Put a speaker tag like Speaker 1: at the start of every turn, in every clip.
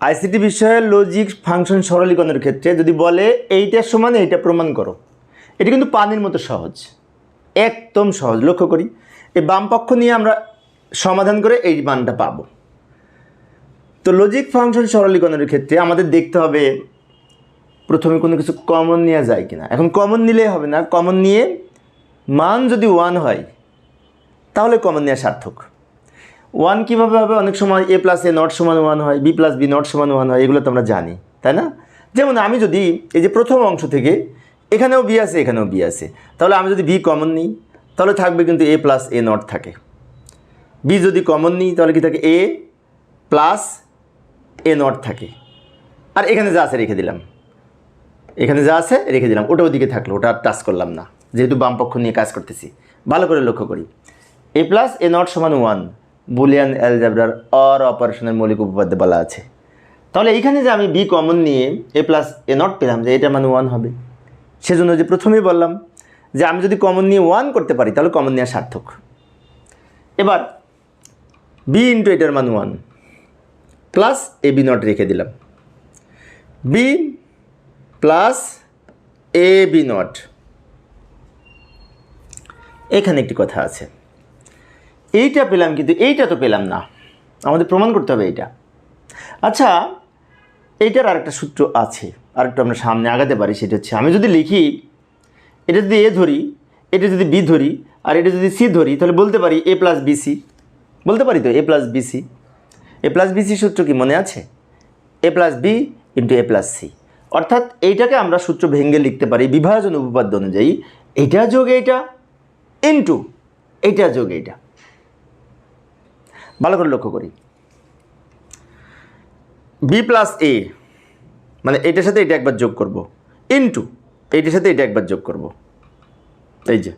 Speaker 1: ICT বিষয়ে logic function সরলীকরণের ক্ষেত্রে যদি বলে এইটার সমান, এইটা প্রমাণ করো। এটা কিন্তু পানির মতো সহজ। একদম সহজ। লক্ষ্য করি। এই বামপক্ষ নিয়ে আমরা সমাধান করে এই মানটা পাবো। তো লজিক ফাংশন সরলীকরণের ক্ষেত্রে আমাদের দেখতে হবে প্রথমে কোনো কিছু কমন নেওয়া যায় কিনা। এখন কমন নিলে হবে না। কমন নিয়ে মান যদি ওয়ান হয়, তাহলে কমন নেওয়া সার্থক। ওয়ান কীভাবে হবে? অনেক সময় এ প্লাস এ নট সমান ওয়ান হয় বি প্লাস বি নট সমান ওয়ান হয়, এগুলো তো আমরা জানি, তাই না? যেমন আমি যদি এই যে প্রথম অংশ থেকে এখানেও বি আছে, এখানেও বি আছে, তাহলে আমি যদি বি কমন নিই, তাহলে থাকবে কিন্তু এ প্লাস এ নট থাকে। বি যদি কমন নিই, তাহলে কি থাকে? এ প্লাস এ নট থাকে। আর এখানে যা আছে, রেখে দিলাম। এখানে যা আছে, রেখে দিলাম। ওটা ওদিকে থাকল, ওটা আর টাচ করলাম না। যেহেতু বাম পক্ষ নিয়ে কাজ করতেছি। ভালো করে লক্ষ্য করি। এ প্লাস এ নট সমান ওয়ান বুলিয়ান অ্যালজাবরার অর অপারেশনের মৌলিক উপপাদ্য বলা আছে। তাহলে এইখানে যে আমি বি কমন নিয়ে এ প্লাস এ নট পেলাম যে এটা মানে ওয়ান হবে। সেজন্য যে প্রথমেই বললাম যে আমি যদি কমন নিয়ে ওয়ান করতে পারি, তাহলে কমন নেওয়া সার্থক। এবার বি ইন্টু এটার মান one plus A B not রেখে দিলাম। B plus A B not এখানে একটি কথা আছে। এইটা পেলাম কিন্তু এইটা তো পেলাম না। আমাদের প্রমাণ করতে হবে এইটা। আচ্ছা এইটার আরেকটা সূত্র আছে, আরেকটু আমরা সামনে আগাতে পারি, সেটা হচ্ছে আমি যদি লিখি, এটা যদি এ ধরি, এটা যদি বি ধরি, আর এটা যদি সি ধরি, তাহলে বলতে পারি এ প্লাস বিসি বলতে পারি তো, A plus BC A plus BC সূত্র কি মনে আছে? A plus B into A plus C. অর্থাৎ এইটাকে আমরা সূত্র ভেঙে লিখতে পারি, বিভাজন উপপাদ্য অনুযায়ী। এইটা যোগ এইটা, ইন্টু এইটা যোগ এইটা। ভালো করে লক্ষ্য করি। বি প্লাস এ মানে এটার সাথে এটা একবার যোগ করব। ইন্টু এইটার সাথে এটা একবার যোগ করব। এই যে।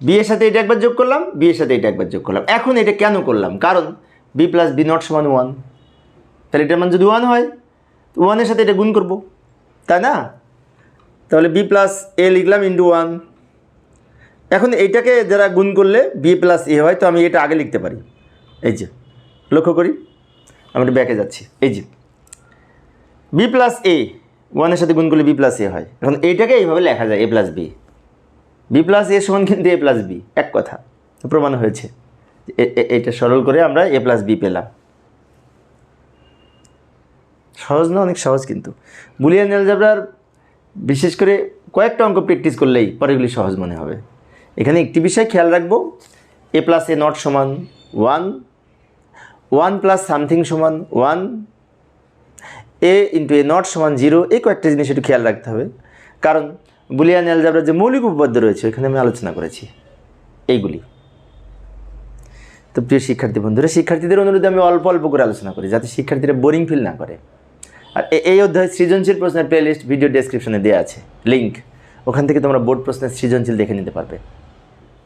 Speaker 1: বি এর সাথে এটা একবার যোগ করলাম বি এর সাথে এটা একবার যোগ করলাম। এখন এটা কেন করলাম? কারণ বি প্লাস বি নট সমান ওয়ান তাহলে এটার মান যদি ওয়ান হয় ওয়ানের সাথে এটা গুণ করব। তাই না? তাহলে বি প্লাস এ লিখলাম ইন্টু ওয়ান এখন এইটাকে যারা গুণ করলে বি প্লাস এ হয়, তো আমি এটা আগে লিখতে পারি। এই যে, লক্ষ্য করি, আমি একটু ব্যাকে যাচ্ছি। এই যে বি প্লাস এ ওয়ানের সাথে গুণ করলে বি প্লাস এ হয়। এখন এইটাকে এইভাবে লেখা যায় A plus B B plus A সমান কিন্তু এ প্লাস বি এক কথা। প্রমাণ হয়েছে এটা সরল করে আমরা এ প্লাস বি পেলাম। সহজ না, অনেক সহজ কিন্তু। বুলিয়ান অ্যালজাবরার বিশেষ করে কয়েকটা অঙ্ক প্র্যাকটিস করলেই পরেগুলি সহজ মনে হবে। এখানে একটি বিষয় খেয়াল রাখব। এ প্লাস এ নট সমান ওয়ান ওয়ান প্লাস সামথিং সমান one A into A not সমান জিরো এই কয়েকটা জিনিস একটু খেয়াল রাখতে হবে। কারণ বুলিয়ান অ্যালজাবরার যে মৌলিক উপপাদ্য রয়েছে এখানে আমি আলোচনা করেছি। এইগুলি। তো প্রিয় শিক্ষার্থী বন্ধুরা, শিক্ষার্থীদের অনুরোধে আমি অল্প অল্প করে আলোচনা করি, যাতে শিক্ষার্থীরা বোরিং ফিল না করে। আর এই অধ্যায় সৃজনশীল প্রশ্নের প্লেলিস্ট ভিডিও ডেসক্রিপশনে দেওয়া আছে। লিঙ্ক ওখান থেকে তোমরা বোর্ড প্রশ্নের সৃজনশীল দেখে নিতে পারবে।